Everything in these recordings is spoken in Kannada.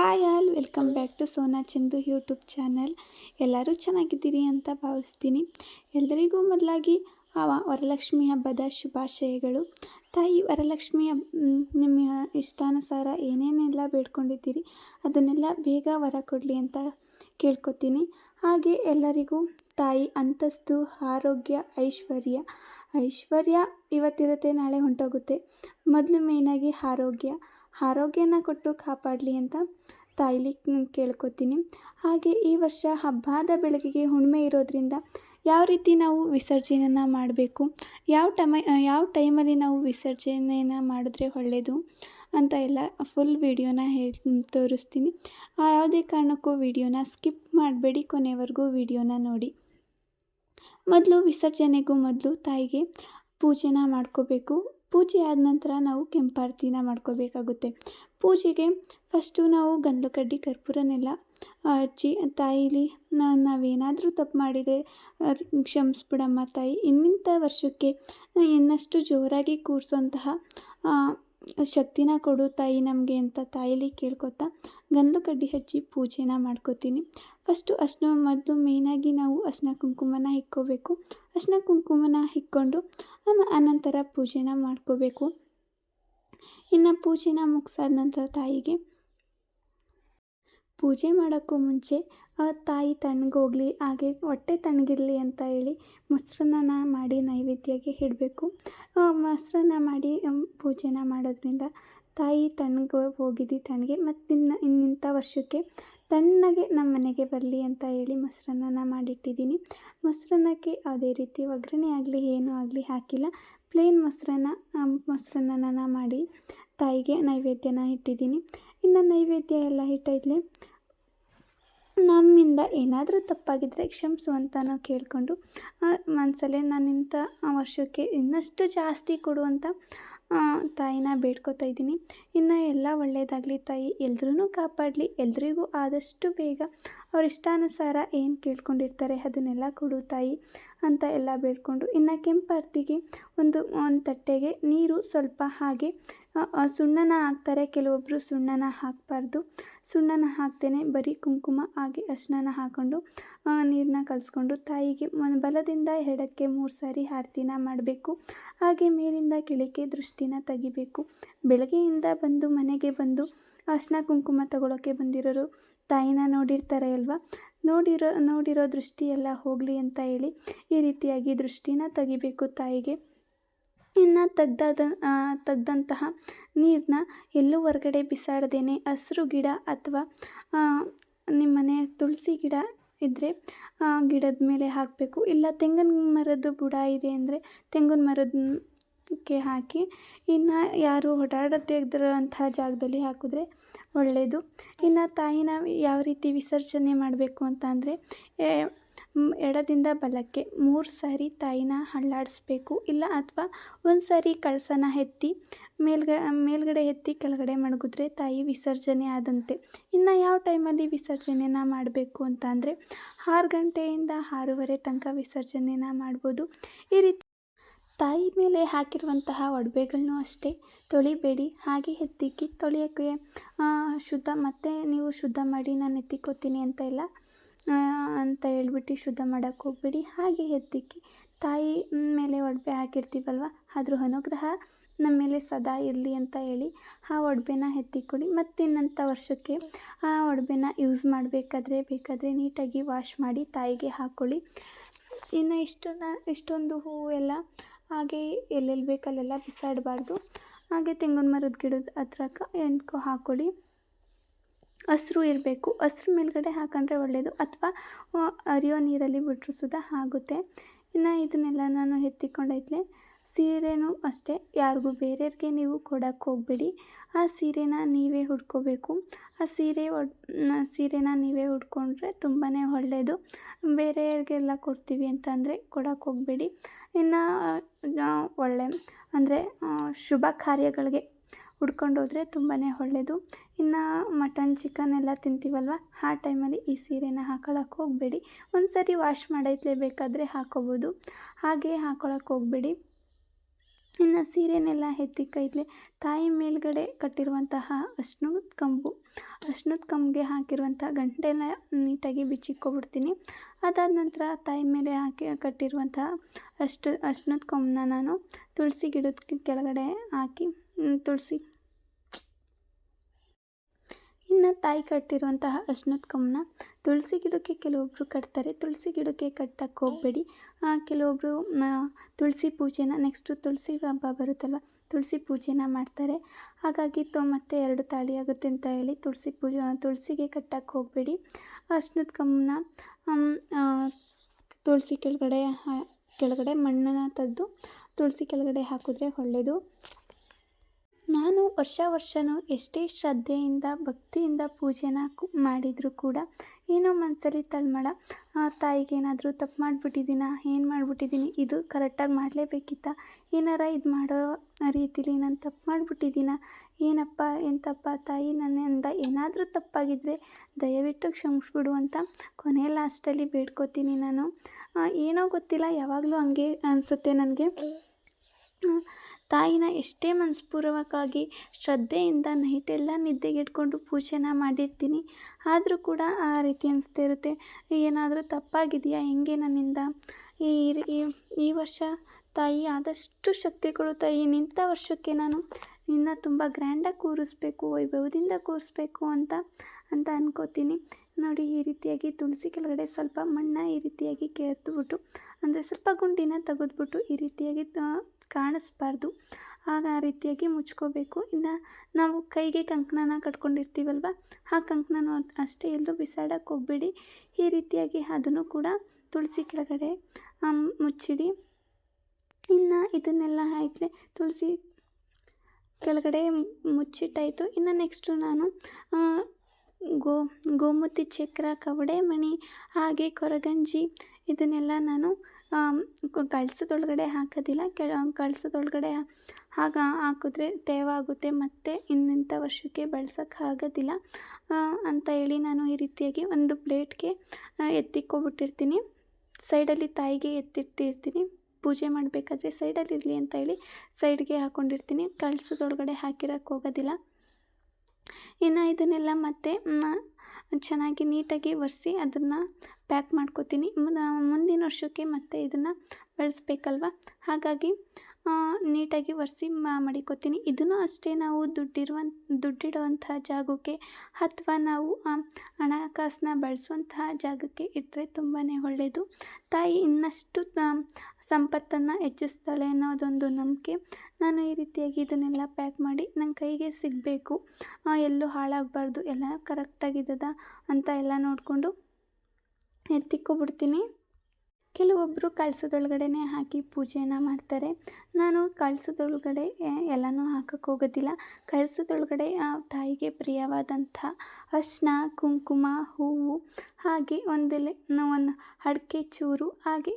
Hi all, welcome back to Sona Chandu YouTube channel. ಎಲ್ಲರೂ ಚೆನ್ನಾಗಿದ್ದೀರಿ ಅಂತ ಭಾವಿಸ್ತೀನಿ. ಎಲ್ಲರಿಗೂ ಮೊದಲಾಗಿ ಆ ವರಲಕ್ಷ್ಮಿ ಹಬ್ಬದ ಶುಭಾಶಯಗಳು. ತಾಯಿ ವರಲಕ್ಷ್ಮಿ ಹಬ್ಬ ನಿಮ್ಮ ಇಷ್ಟಾನುಸಾರ ಏನೇನೆಲ್ಲ ಬೇಡ್ಕೊಂಡಿದ್ದೀರಿ, ಅದನ್ನೆಲ್ಲ ಬೇಗ ವರ ಕೊಡಲಿ ಅಂತ ಕೇಳ್ಕೊತೀನಿ. ಹಾಗೆ ಎಲ್ಲರಿಗೂ ತಾಯಿ ಅಂತಸ್ತು, ಆರೋಗ್ಯ, ಐಶ್ವರ್ಯ ಐಶ್ವರ್ಯ ಇವತ್ತಿರುತ್ತೆ, ನಾಳೆ ಹೊಂಟೋಗುತ್ತೆ. ಮೊದಲು ಮೇಯ್ನಾಗಿ ಆರೋಗ್ಯ. ಆರೋಗ್ಯನ ಕೊಟ್ಟು ಕಾಪಾಡಲಿ ಅಂತ ತಾಯಿಲಿ ಕೇಳ್ಕೊತೀನಿ. ಹಾಗೆ ಈ ವರ್ಷ ಹಬ್ಬದ ಬೆಳಗ್ಗೆಗೆ ಹುಣ್ಣಿಮೆ ಇರೋದ್ರಿಂದ ಯಾವ ರೀತಿ ನಾವು ವಿಸರ್ಜನೆಯನ್ನು ಮಾಡಬೇಕು? ಯಾವ ಟಮ, ಯಾವ ಟೈಮಲ್ಲಿ ನಾವು ವಿಸರ್ಜನೆಯನ್ನು ಮಾಡಿದ್ರೆ ಒಳ್ಳೆಯದು ಅಂತ ಎಲ್ಲ ಫುಲ್ ವಿಡಿಯೋನ ಹೇಳಿ, ತೋರಿಸ್ತೀನಿ. ಆ ಯಾವುದೇ ಕಾರಣಕ್ಕೂ ವಿಡಿಯೋನ ಸ್ಕಿಪ್ ಮಾಡಬೇಡಿ, ಕೊನೆವರೆಗೂ ವಿಡಿಯೋನ ನೋಡಿ. ಮೊದಲು ವಿಸರ್ಜನೆಗೂ ಮೊದಲು ತಾಯಿಗೆ ಪೂಜೆನ ಮಾಡ್ಕೋಬೇಕು. ಪೂಜೆ ಆದ ನಂತರ ನಾವು ಕೆಂಪಾರತಿನ ಮಾಡ್ಕೋಬೇಕಾಗುತ್ತೆ. ಪೂಜೆಗೆ ಫಸ್ಟು ನಾವು ಗಂಧ ಕಡ್ಡಿ ಕರ್ಪೂರನೆಲ್ಲ ಹಚ್ಚಿ, ತಾಯಿಲಿ ನಾವೇನಾದರೂ ತಪ್ಪು ಮಾಡಿದರೆ ಕ್ಷಮಿಸ್ಬಿಡಮ್ಮ ತಾಯಿ. ಇನ್ನಿಂಥ ವರ್ಷಕ್ಕೆ ಇನ್ನಷ್ಟು ಜೋರಾಗಿ ಕೂರಿಸೋಂತಹ ಶಕ್ತಿನ ಕೊಡು ತಾಯಿ ನಮಗೆ ಅಂತ ತಾಯಿಲಿ ಕೇಳ್ಕೊತಾ ಗಂಧದ ಕಡ್ಡಿ ಹಚ್ಚಿ ಪೂಜೆನ ಮಾಡ್ಕೋತೀನಿ. ಫಸ್ಟು ಅಷ್ಟು ಮೊದಲು ಮೇಯ್ನಾಗಿ ನಾವು ಅರ್ಶಿನ ಕುಂಕುಮನ ಇಕ್ಕೋಬೇಕು. ಅರ್ಶಿನ ಕುಂಕುಮನ ಇಕ್ಕೊಂಡು ಆಮ ಆನಂತರ ಪೂಜೆನ ಮಾಡ್ಕೋಬೇಕು. ಇನ್ನು ಪೂಜೆನ ಮುಗಿಸಾದ ನಂತರ ತಾಯಿಗೆ ಪೂಜೆ ಮಾಡೋಕ್ಕೂ ಮುಂಚೆ ತಾಯಿ ತಣ್ಣಗೋಗ್ಲಿ ಹಾಗೆ ಹೊಟ್ಟೆ ತಣ್ಣಗಿರಲಿ ಅಂತ ಹೇಳಿ ಮೊಸರನ್ನ ಮಾಡಿ ನೈವೇದ್ಯಕ್ಕೆ ಇಡಬೇಕು. ಮೊಸರನ್ನ ಮಾಡಿ ಪೂಜೆನ ಮಾಡೋದ್ರಿಂದ ತಾಯಿ ತಣ್ಣಗೆ ಹೋಗಿದ್ದು ತಣ್ಣಗೆ, ಮತ್ತು ಇನ್ನು, ಇನ್ನಿಂಥ ವರ್ಷಕ್ಕೆ ತಣ್ಣಗೆ ನಮ್ಮ ಮನೆಗೆ ಬರಲಿ ಅಂತ ಹೇಳಿ ಮೊಸರನ್ನ ಮಾಡಿಟ್ಟಿದ್ದೀನಿ. ಮೊಸರನ್ನಕ್ಕೆ ಯಾವುದೇ ರೀತಿ ಒಗ್ಗರಣೆ ಆಗಲಿ, ಏನೂ ಆಗಲಿ ಹಾಕಿಲ್ಲ. ಪ್ಲೇನ್ ಮೊಸರನ್ನ ಮೊಸರನ್ನ ಮಾಡಿ ತಾಯಿಗೆ ನೈವೇದ್ಯನ ಇಟ್ಟಿದ್ದೀನಿ. ಇನ್ನು ನೈವೇದ್ಯ ಎಲ್ಲ ಇಟ್ಟೈದ್ಲೆ ನಮ್ಮಿಂದ ಏನಾದರೂ ತಪ್ಪಾಗಿದ್ದರೆ ಕ್ಷಮಿಸು ಅಂತಲೂ ಕೇಳಿಕೊಂಡು ಮನಸಲ್ಲೇ ನಾನು ಇಂಥ ವರ್ಷಕ್ಕೆ ಇನ್ನಷ್ಟು ಜಾಸ್ತಿ ಕೊಡುವಂಥ ಅಂತ ತಾಯಿನ ಬೇಡ್ಕೊತಾ ಇದ್ದೀನಿ. ಇನ್ನು ಎಲ್ಲ ಒಳ್ಳೆಯದಾಗಲಿ ತಾಯಿ ಎಲ್ರೂ ಕಾಪಾಡಲಿ, ಎಲ್ರಿಗೂ ಆದಷ್ಟು ಬೇಗ ಅವ್ರ ಇಷ್ಟಾನುಸಾರ ಏನು ಕೇಳ್ಕೊಂಡಿರ್ತಾರೆ ಅದನ್ನೆಲ್ಲ ಕೊಡು ತಾಯಿ. ಅಂತ ಎಲ್ಲ ಬೇಡಿಕೊಂಡು ಇನ್ನು ಕೆಂಪಾರ್ತಿಗೆ ಒಂದು ಒಂದು ತಟ್ಟೆಗೆ ನೀರು ಸ್ವಲ್ಪ ಹಾಗೆ ಸುಣ್ಣನ ಹಾಕ್ತಾರೆ. ಕೆಲವೊಬ್ಬರು ಸುಣ್ಣನ ಹಾಕಬಾರ್ದು. ಸುಣ್ಣನ ಹಾಕ್ತೇನೆ. ಬರೀ ಕುಂಕುಮ ಹಾಗೆ ಅರ್ಶಿನ ಹಾಕ್ಕೊಂಡು ನೀರನ್ನ ಕಲಿಸ್ಕೊಂಡು ತಾಯಿಗೆ ಬಲದಿಂದ ಎರಡಕ್ಕೆ ಮೂರು ಸಾರಿ ಆರತಿನ ಮಾಡಬೇಕು. ಹಾಗೆ ಮೇಲಿಂದ ಕೆಳಕ್ಕೆ ದೃಷ್ಟಿನ ತೆಗಿಬೇಕು. ಬೆಳಗ್ಗೆಯಿಂದ ಬಂದು ಮನೆಗೆ ಬಂದು ಅರ್ಶಿನ ಕುಂಕುಮ ತಗೊಳ್ಳೋಕ್ಕೆ ಬಂದಿರೋರು. ತಾಯಿನ ನೋಡಿರ್ತಾರೆ ಅಲ್ವಾ? ನೋಡಿರೋ ನೋಡಿರೋ ದೃಷ್ಟಿ ಎಲ್ಲ ಹೋಗಲಿ ಅಂತ ಹೇಳಿ ಈ ರೀತಿಯಾಗಿ ದೃಷ್ಟಿನ ತೆಗಿಬೇಕು ತಾಯಿಗೆ. ಇನ್ನು ತೆಗ್ದಾದ ತೆಗ್ದಂತಹ ನೀರನ್ನ ಎಲ್ಲೂ ಹೊರಗಡೆ ಬಿಸಾಡದೇನೆ ಹಸಿರು ಗಿಡ ಅಥವಾ ನಿಮ್ಮನೆ ತುಳಸಿ ಗಿಡ ಇದ್ದರೆ ಗಿಡದ ಮೇಲೆ ಹಾಕಬೇಕು. ಇಲ್ಲ ತೆಂಗಿನ ಮರದ ಬುಡ ಇದೆ ಅಂದರೆ ತೆಂಗಿನ ಮರದಕ್ಕೆ ಹಾಕಿ ಇನ್ನು ಯಾರು ಓಡಾಡದೇ ಇದ್ರಂತಹ ಜಾಗದಲ್ಲಿ ಹಾಕಿದ್ರೆ ಒಳ್ಳೆಯದು ಇನ್ನು ತಾಯಿನ ಯಾವ ರೀತಿ ವಿಸರ್ಜನೆ ಮಾಡಬೇಕು ಅಂತ ಅಂದರೆ ಎಡದಿಂದ ಬಲಕ್ಕೆ ಮೂರು ಸಾರಿ ತಾಯಿನ ಹಳ್ಳಾಡಿಸ್ಬೇಕು ಇಲ್ಲ ಅಥವಾ ಒಂದು ಸಾರಿ ಕಳಸನ ಎತ್ತಿ ಮೇಲ್ಗ, ಮೇಲ್ಗಡೆ ಎತ್ತಿ ಕೆಳಗಡೆ ಮಡಗಿದ್ರೆ ತಾಯಿ ವಿಸರ್ಜನೆ ಆದಂತೆ. ಇನ್ನು ಯಾವ ಟೈಮಲ್ಲಿ ವಿಸರ್ಜನೆನ ಮಾಡಬೇಕು ಅಂತ ಅಂದರೆ, ಆರು ಗಂಟೆಯಿಂದ ಆರೂವರೆ ತನಕ ವಿಸರ್ಜನೆನ ಮಾಡ್ಬೋದು. ಈ ರೀತಿ ತಾಯಿ ಮೇಲೆ ಹಾಕಿರುವಂತಹ ಒಡವೆಗಳನ್ನೂ ಅಷ್ಟೇ. ತೊಳಿಬೇಡಿ. ಹಾಗೆ ಎತ್ತಿಕ್ಕಿ ತೊಳೆಯೋಕ್ಕೆ ಶುದ್ಧ ಮತ್ತೆ ನೀವು ಶುದ್ಧ ಮಾಡಿ ನಾನು ಎತ್ತಿಕ್ಕೋತೀನಿ ಅಂತ ಇಲ್ಲ ಅಂತ ಹೇಳ್ಬಿಟ್ಟು ಶುದ್ಧ ಮಾಡೋಕ್ಕೆ ಹೋಗ್ಬೇಡಿ. ಹಾಗೆ ಎತ್ತಿಕ್ಕಿ ತಾಯಿ ಮೇಲೆ ಒಡವೆ ಹಾಕಿರ್ತೀವಲ್ವ, ಅದ್ರ ಅನುಗ್ರಹ ನಮ್ಮ ಮೇಲೆ ಸದಾ ಇರಲಿ ಅಂತ ಹೇಳಿ ಆ ಒಡವೆನ ಎತ್ತಿಕ್ಕೊಡಿ ಮತ್ತು ಇನ್ನಂಥ ವರ್ಷಕ್ಕೆ ಆ ಒಡವೆನ ಯೂಸ್ ಮಾಡಬೇಕಾದ್ರೆ ಬೇಕಾದರೆ ನೀಟಾಗಿ ವಾಶ್ ಮಾಡಿ ತಾಯಿಗೆ ಹಾಕ್ಕೊಳ್ಳಿ ಇನ್ನು ಇಷ್ಟನ್ನ, ಇಷ್ಟೊಂದು ಹೂವು ಎಲ್ಲ ಹಾಗೆ ಎಲ್ಲೆಲ್ಲಿ ಬೇಕು ಅಲ್ಲೆಲ್ಲ ಬಿಸಾಡಬಾರ್ದು. ಹಾಗೆ ತೆಂಗಿನ ಮರದ ಗಿಡದ ಹತ್ರಕ್ಕ ಎಂತ್ಕೊ ಹಾಕ್ಕೊಳ್ಳಿ ಹಸ್ರು ಇರಬೇಕು. ಹಸ್ರು ಮೇಲ್ಗಡೆ ಹಾಕೊಂಡ್ರೆ ಒಳ್ಳೆಯದು ಅಥವಾ ಹರಿಯೋ ನೀರಲ್ಲಿ ಬಿಟ್ಟರು ಸುದ ಆಗುತ್ತೆ. ಇನ್ನು ಇದನ್ನೆಲ್ಲ ನಾನು ಎತ್ತಿಕೊಂಡೈತ್ಲೆ ಸೀರೆನೂ ಅಷ್ಟೇ. ಯಾರಿಗೂ ಬೇರೆಯವ್ರಿಗೆ ನೀವು ಕೊಡೋಕ್ಕೆ ಹೋಗಬೇಡಿ. ಆ ಸೀರೆನ ನೀವೇ ಉಟ್ಕೋಬೇಕು. ಆ ಸೀರೆ ಒಡ್ ಸೀರೆನ ನೀವೇ ಉಟ್ಕೊಂಡ್ರೆ ತುಂಬಾ ಒಳ್ಳೆಯದು ಬೇರೆಯವ್ರಿಗೆಲ್ಲ ಕೊಡ್ತೀವಿ ಅಂತಂದರೆ ಕೊಡೋಕ್ಕೆ ಹೋಗಬೇಡಿ. ಇನ್ನು ಒಳ್ಳೆ, ಅಂದರೆ ಶುಭ ಕಾರ್ಯಗಳಿಗೆ ಹುಡ್ಕೊಂಡು ಹೋದರೆ ತುಂಬಾ ಒಳ್ಳೆಯದು ಇನ್ನು, ಮಟನ್, ಚಿಕನ್ ಎಲ್ಲ ತಿಂತೀವಲ್ವ? ಆ ಟೈಮಲ್ಲಿ ಈ ಸೀರೆನ ಹಾಕೊಳ್ಳೋಕೆ ಹೋಗಬೇಡಿ. ಒಂದು ಸರಿ ವಾಶ್ ಮಾಡೈತ್ಲೆ ಬೇಕಾದರೆ ಹಾಕೋಬೋದು. ಹಾಗೆ ಹಾಕೊಳ್ಳೋಕೆ ಹೋಗಬೇಡಿ. ಇನ್ನು ಸೀರೆನೆಲ್ಲ ಎತ್ತಿ ತಾಯಿ ಮೇಲ್ಗಡೆ ಕಟ್ಟಿರುವಂತಹ ಅರ್ಶಿನದ ಕಂಬು. ಅರ್ಶಿನದ ಕಂಬಿಗೆ ಹಾಕಿರುವಂಥ ಗಂಟೆನ ನೀಟಾಗಿ ಬಿಚ್ಚಿಕ್ಕೊಬಿಡ್ತೀನಿ ಅದಾದ ನಂತರ ತಾಯಿ ಮೇಲೆ ಹಾಕಿ ಕಟ್ಟಿರುವಂತಹ ಅಷ್ಟು ಅರ್ಶಿನದ ಕೊಂಬನ್ನ ನಾನು ತುಳಸಿ ಗಿಡದ ಕೆಳಗಡೆ ಹಾಕಿ ತುಳಸಿ ಇನ್ನು ತಾಯಿ ಕಟ್ಟಿರುವಂತಹ ಅಶ್ನದ ಕಮ್ಮನ ತುಳಸಿ ಗಿಡಕ್ಕೆ ಕೆಲವೊಬ್ಬರು ಕಟ್ತಾರೆ. ತುಳಸಿ ಗಿಡಕ್ಕೆ ಕಟ್ಟಕ್ಕೆ ಹೋಗಬೇಡಿ. ಕೆಲವೊಬ್ಬರು ತುಳಸಿ ಪೂಜೆನ ನೆಕ್ಸ್ಟು ತುಳಸಿ ಹಬ್ಬ ಬರುತ್ತಲ್ವ, ತುಳಸಿ ಪೂಜೆನ ಮಾಡ್ತಾರೆ. ಹಾಗಾಗಿ ತೊ, ಮತ್ತೆ ಎರಡು ತಾಳಿ ಆಗುತ್ತೆ ಅಂತ ಹೇಳಿ ತುಳಸಿ ಪೂಜೆ ತುಳಸಿಗೆ ಕಟ್ಟಕ್ಕೆ ಹೋಗಬೇಡಿ. ಅಶ್ನದ ಕಮ್ಮನ ತುಳಸಿ ಕೆಳಗಡೆ ಕೆಳಗಡೆ ಮಣ್ಣನ್ನು ತೆಗೆದು ತುಳಸಿ ಕೆಳಗಡೆ ಹಾಕಿದ್ರೆ ಒಳ್ಳೆಯದು ನಾನು ವರ್ಷ ವರ್ಷವೂ ಎಷ್ಟೇ ಶ್ರದ್ಧೆಯಿಂದ, ಭಕ್ತಿಯಿಂದ ಪೂಜೆನ ಮಾಡಿದರೂ ಕೂಡ ಏನೋ ಮನಸ್ಸಲ್ಲಿ ತಳ್ಮಳ. ತಾಯಿಗೆ ಏನಾದರೂ ತಪ್ಪು ಮಾಡಿಬಿಟ್ಟಿದ್ದೀನ, ಏನು ಮಾಡಿಬಿಟ್ಟಿದ್ದೀನಿ, ಇದು ಕರೆಕ್ಟಾಗಿ ಮಾಡಲೇಬೇಕಿತ್ತ? ಏನಾರ ಇದು ಮಾಡೋ ರೀತಿಲಿ ನಾನು ತಪ್ಪು ಮಾಡಿಬಿಟ್ಟಿದ್ದೀನ? ಏನಪ್ಪ ಎಂತಪ್ಪ ತಾಯಿ? ನನ್ನಿಂದ ಏನಾದರೂ ತಪ್ಪಾಗಿದ್ದರೆ ದಯವಿಟ್ಟು ಕ್ಷಮಿಸ್ಬಿಡು ಅಂತ ಕೊನೆ ಲಾಸ್ಟಲ್ಲಿ ಬೇಡ್ಕೋತೀನಿ ನಾನು. ಏನೋ ಗೊತ್ತಿಲ್ಲ, ಯಾವಾಗಲೂ ಹಂಗೆ ಅನಿಸುತ್ತೆ ನನಗೆ. ತಾಯಿನ ಎಷ್ಟೇ ಮನಸ್ಪೂರ್ವಕವಾಗಿ ಶ್ರದ್ಧೆಯಿಂದ ನೈಟೆಲ್ಲ ನಿದ್ದೆಗೆಟ್ಕೊಂಡು ಪೂಜೆನ ಮಾಡಿರ್ತೀನಿ. ಆದರೂ ಕೂಡ ಆ ರೀತಿ ಅನಿಸ್ತಾ ಇರುತ್ತೆ. ಏನಾದರೂ ತಪ್ಪಾಗಿದೆಯಾ? ಹೆಂಗೆ ನನ್ನಿಂದ? ಈ ಈ ವರ್ಷ ತಾಯಿ ಆದಷ್ಟು ಶಕ್ತಿ ಕೊಡು ತಾಯಿ ನಿಂತ ವರ್ಷಕ್ಕೆ ನಾನು ನಿನ್ನ ತುಂಬ ಗ್ರ್ಯಾಂಡಾಗಿ ಕೂರಿಸ್ಬೇಕು, ವೈಭವದಿಂದ ಕೂರಿಸ್ಬೇಕು ಅಂತ ಅಂತ ಅನ್ಕೋತೀನಿ. ನೋಡಿ, ಈ ರೀತಿಯಾಗಿ ತುಳಸಿ ಕೆಳಗಡೆ ಸ್ವಲ್ಪ ಮಣ್ಣ ಈ ರೀತಿಯಾಗಿ ಕೆರೆದ್ಬಿಟ್ಟು ಅಂದರೆ ಸ್ವಲ್ಪ ಗುಂಡಿನ ತೆಗೆದ್ಬಿಟ್ಟು ಈ ರೀತಿಯಾಗಿ ಕಾಣಿಸ್ಬಾರ್ದು. ಆಗ ಆ ರೀತಿಯಾಗಿ ಮುಚ್ಕೋಬೇಕು. ಇನ್ನು ನಾವು ಕೈಗೆ ಕಂಕಣನ ಕಟ್ಕೊಂಡಿರ್ತೀವಲ್ವ? ಆ ಕಂಕಣನೂ ಅಷ್ಟೇ, ಎಲ್ಲೂ ಬಿಸಾಡಕ್ಕೆ ಹೋಗಬೇಡಿ. ಈ ರೀತಿಯಾಗಿ ಅದನ್ನು ಕೂಡ ತುಳಸಿ ಕೆಳಗಡೆ ಮುಚ್ಚಿಡಿ. ಇನ್ನು ಇದನ್ನೆಲ್ಲ ಆಯ್ತಲೆ ತುಳಸಿ ಕೆಳಗಡೆ ಮುಚ್ಚಿಟ್ಟಾಯಿತು. ಇನ್ನು ನೆಕ್ಸ್ಟು ನಾನು ಗೋ, ಗೋಮತಿ ಚಕ್ರ, ಕವಡೆ ಮಣಿ, ಹಾಗೆ ಕೊರಗಂಜಿ, ಇದನ್ನೆಲ್ಲ ನಾನು ಕಳಸದೊಳಗಡೆ ಹಾಕೋದಿಲ್ಲ. ಕೆ ಕಳಸದೊಳಗಡೆ ಆಗ ಹಾಕಿದ್ರೆ ತೇವಾಗುತ್ತೆ. ಮತ್ತು ಇನ್ನಿಂಥ ವರ್ಷಕ್ಕೆ ಆಗೋದಿಲ್ಲ. ಅಂತ ಹೇಳಿ ನಾನು ಈ ರೀತಿಯಾಗಿ ಒಂದು ಪ್ಲೇಟ್ಗೆ ಎತ್ತಿಕ್ಕೊಬಿಟ್ಟಿರ್ತೀನಿ ಸೈಡಲ್ಲಿ ತಾಯಿಗೆ ಎತ್ತಿಟ್ಟಿರ್ತೀನಿ. ಪೂಜೆ ಮಾಡಬೇಕಾದ್ರೆ ಸೈಡಲ್ಲಿ ಇರಲಿ ಅಂತ ಹೇಳಿ ಸೈಡ್ಗೆ ಹಾಕ್ಕೊಂಡಿರ್ತೀನಿ ಕಳಸದೊಳಗಡೆ ಹಾಕಿರೋಕ್ಕೆ ಹೋಗೋದಿಲ್ಲ. ಇನ್ನು ಇದನ್ನೆಲ್ಲ ಮತ್ತೆ ಚೆನ್ನಾಗಿ ನೀಟಾಗಿ ಒರೆಸಿ ಅದನ್ನು ಪ್ಯಾಕ್ ಮಾಡ್ಕೋತೀನಿ. ಮುಂದಿನ ವರ್ಷಕ್ಕೆ ಮತ್ತೆ ಇದನ್ನು ಬಳಸಬೇಕಲ್ವ? ಹಾಗಾಗಿ ನೀಟಾಗಿ ಒರೆಸಿ ಮಡಿಕೋತೀನಿ. ಇದನ್ನು ಅಷ್ಟೇ ನಾವು ದುಡ್ಡಿರುವಂಥ ದುಡ್ಡಿಡುವಂತಹ ಜಾಗಕ್ಕೆ ಅಥವಾ ನಾವು ಹಣಕಾಸನ್ನ ಬಳಸುವಂತಹ ಜಾಗಕ್ಕೆ ಇಟ್ಟರೆ ತುಂಬಾ ಒಳ್ಳೆಯದು ತಾಯಿ ಇನ್ನಷ್ಟು ಸಂಪತ್ತನ್ನು ಹೆಚ್ಚಿಸ್ತಾಳೆ ಅನ್ನೋದೊಂದು ನಂಬಿಕೆ. ನಾನು ಈ ರೀತಿಯಾಗಿ ಇದನ್ನೆಲ್ಲ ಪ್ಯಾಕ್ ಮಾಡಿ ನನ್ನ ಕೈಗೆ ಸಿಗಬೇಕು. ಎಲ್ಲೂ ಹಾಳಾಗಬಾರ್ದು. ಎಲ್ಲ ಕರೆಕ್ಟಾಗಿದ್ದದ ಅಂತ ಎಲ್ಲ ನೋಡಿಕೊಂಡು ಎತ್ತಿಕ್ಕೊಬಿಡ್ತೀನಿ. ಕೆಲವೊಬ್ಬರು ಕಳಸದೊಳಗಡೆನೇ ಹಾಕಿ ಪೂಜೆಯನ್ನು ಮಾಡ್ತಾರೆ. ನಾನು ಕಳಸದೊಳಗಡೆ ಎಲ್ಲನೂ ಹಾಕಕ್ಕೆ ಹೋಗೋದಿಲ್ಲ. ಕಳಸದೊಳಗಡೆ ತಾಯಿಗೆ ಪ್ರಿಯವಾದಂಥ ಅರಿಶಿನ, ಕುಂಕುಮ, ಹೂವು, ಹಾಗೆ ಒಂದೆಲೆ ಒಂದು ಅಡಿಕೆ ಚೂರು, ಹಾಗೆ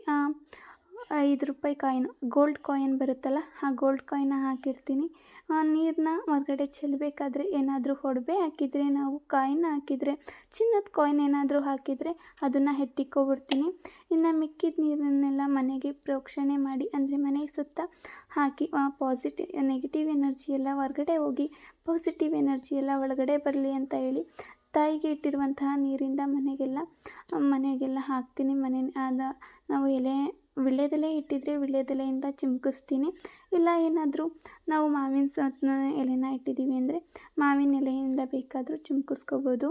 ಐದು ರೂಪಾಯಿ ಕಾಯಿನ್ ಗೋಲ್ಡ್ ಕಾಯಿನ್ ಬರುತ್ತಲ್ಲ, ಆ ಗೋಲ್ಡ್ ಕಾಯಿನ ಹಾಕಿರ್ತೀನಿ. ನೀರನ್ನ ಹೊರಗಡೆ ಚೆಲ್ಲಬೇಕಾದ್ರೆ ಏನಾದರೂ ಒಡವೆ ಹಾಕಿದರೆ ನಾವು ಕಾಯಿನ್ ಹಾಕಿದರೆ, ಚಿನ್ನದ ಕಾಯಿನ್ ಏನಾದರೂ ಹಾಕಿದರೆ ಅದನ್ನು ಎತ್ತಿಕ್ಕೊಬಿಡ್ತೀನಿ ಇನ್ನು ಮಿಕ್ಕಿದ ನೀರನ್ನೆಲ್ಲ ಮನೆಗೆ ಪ್ರೋಕ್ಷಣೆ ಮಾಡಿ, ಅಂದರೆ ಮನೆ ಸುತ್ತ ಹಾಕಿ ಪಾಸಿಟಿವ್ ನೆಗೆಟಿವ್ ಎನರ್ಜಿ ಎಲ್ಲ ಹೊರಗಡೆ ಹೋಗಿ ಪಾಸಿಟಿವ್ ಎನರ್ಜಿ ಎಲ್ಲ ಒಳಗಡೆ ಬರಲಿ ಅಂತ ಹೇಳಿ, ತಾಯಿಗೆ ಇಟ್ಟಿರುವಂತಹ ನೀರಿಂದ ಮನೆಗೆಲ್ಲ ಮನೆಗೆಲ್ಲ ಹಾಕ್ತೀನಿ. ಮನೆ ಆದ ನಾವು ಎಲೆ ವೀಳ್ಯದೆಲೆ ಇಟ್ಟಿದ್ರೆ ವೀಳ್ಯದೆಲೆಯಿಂದ ಚಿಮ್ಕಿಸ್ತೀನಿ. ಇಲ್ಲ ಏನಾದರೂ ನಾವು ಮಾವಿನ ಸ ಎಲೆನ ಇಟ್ಟಿದ್ದೀವಿ ಅಂದರೆ ಮಾವಿನ ಎಲೆಯಿಂದ ಬೇಕಾದರೂ ಚಿಮ್ಕಿಸ್ಕೋಬೋದು.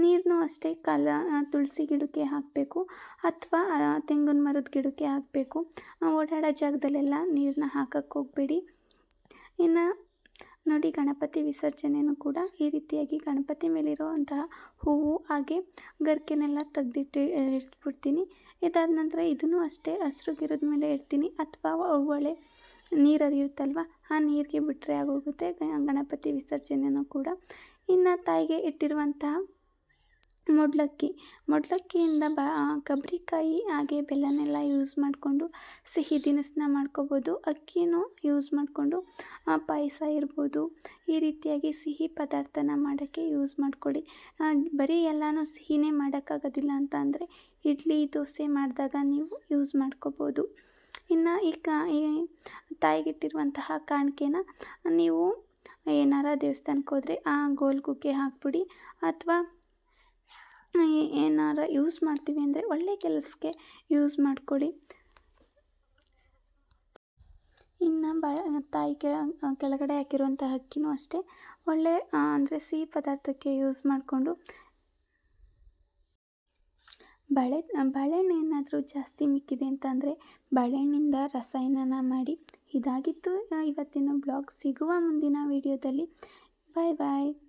ನೀರನ್ನು ಅಷ್ಟೇ, ಕಲ, ತುಳಸಿ ಗಿಡಕ್ಕೆ ಹಾಕಬೇಕು ಅಥವಾ ತೆಂಗಿನ ಮರದ ಗಿಡಕ್ಕೆ ಹಾಕಬೇಕು. ಓಡಾಡೋ ಜಾಗದಲ್ಲೆಲ್ಲ ನೀರನ್ನ ಹಾಕಕ್ಕೆ ಹೋಗಬೇಡಿ. ಇನ್ನು ನೋಡಿ, ಗಣಪತಿ ವಿಸರ್ಜನೆಯೂ ಕೂಡ ಈ ರೀತಿಯಾಗಿ ಗಣಪತಿ ಮೇಲಿರುವಂತಹ ಹೂವು ಹಾಗೆ ಗರಿಕೆನೆಲ್ಲ ತೆಗೆದಿಟ್ಟು, ಇಟ್ಬಿಡ್ತೀನಿ. ಇದಾದ ನಂತರ ಇದನ್ನು ಅಷ್ಟೇ ಹಸ್ರು ಮೇಲೆ ಇಡ್ತೀನಿ. ಅಥವಾ ಒಳ್ಳೆ ನೀರು ಹರಿಯುತ್ತಲ್ವ ಆ ನೀರಿಗೆ ಬಿಟ್ಟರೆ ಆಗೋಗುತ್ತೆ. ಗಣಪತಿ ವಿಸರ್ಜನೆಯೂ ಕೂಡ. ಇನ್ನು ತಾಯಿಗೆ ಇಟ್ಟಿರುವಂತಹ ಮೊಡ್ಲಕ್ಕಿ. ಮೊಡ್ಲಕ್ಕಿಯಿಂದ ಬ ಕೊಬ್ಬರಿಕಾಯಿ ಹಾಗೆ ಬೆಲ್ಲನೆಲ್ಲ ಯೂಸ್ ಮಾಡಿಕೊಂಡು ಸಿಹಿ ದಿನಸನ್ನ ಮಾಡ್ಕೋಬೋದು. ಅಕ್ಕಿನೂ ಯೂಸ್ ಮಾಡಿಕೊಂಡು ಪಾಯಸ ಇರ್ಬೋದು. ಈ ರೀತಿಯಾಗಿ ಸಿಹಿ ಪದಾರ್ಥನ ಮಾಡೋಕ್ಕೆ ಯೂಸ್ ಮಾಡ್ಕೊಳ್ಳಿ. ಬರೀ ಎಲ್ಲನೂ ಸಿಹಿನೇ ಮಾಡೋಕ್ಕಾಗೋದಿಲ್ಲ ಅಂತ ಅಂದರೆ ಇಡ್ಲಿ, ದೋಸೆ ಮಾಡಿದಾಗ ನೀವು ಯೂಸ್ ಮಾಡ್ಕೋಬೋದು. ಇನ್ನು ಈ ಕಾ, ಈ ತಾಯಿಗಿಟ್ಟಿರುವಂತಹ ಕಾಣಿಕೆನ ನೀವು ಏನಾರ ದೇವಸ್ಥಾನಕ್ಕೆ ಹೋದರೆ ಆ ಗೋಲ್ಗುಕ್ಕೆ ಹಾಕ್ಬಿಡಿ. ಅಥವಾ ಏನಾರ ಯೂಸ್ ಮಾಡ್ತೀವಿ ಅಂದರೆ ಒಳ್ಳೆ ಕೆಲಸಕ್ಕೆ ಯೂಸ್ ಮಾಡ್ಕೊಳ್ಳಿ ಇನ್ನು ಬ, ತಾಯಿ ಕೆಳಗಡೆ ಹಾಕಿರುವಂಥ ಅಕ್ಕಿನೂ ಅಷ್ಟೇ. ಒಳ್ಳೆ ಅಂದರೆ ಸಿಹಿ ಪದಾರ್ಥಕ್ಕೆ ಯೂಸ್ ಮಾಡಿಕೊಂಡು ಬಾಳೆ ಬಾಳೆಹಣ್ಣು ಏನಾದರೂ ಜಾಸ್ತಿ ಮಿಕ್ಕಿದೆ ಅಂತ ಅಂದರೆ ಬಾಳೆಹಣ್ಣಿಂದ ರಸಾಯನನ ಮಾಡಿ. ಇದಾಗಿತ್ತು, ಇವತ್ತಿನ ಬ್ಲಾಗ್. ಸಿಗುವ ಮುಂದಿನ ವಿಡಿಯೋದಲ್ಲಿ. ಬಾಯ್ ಬಾಯ್.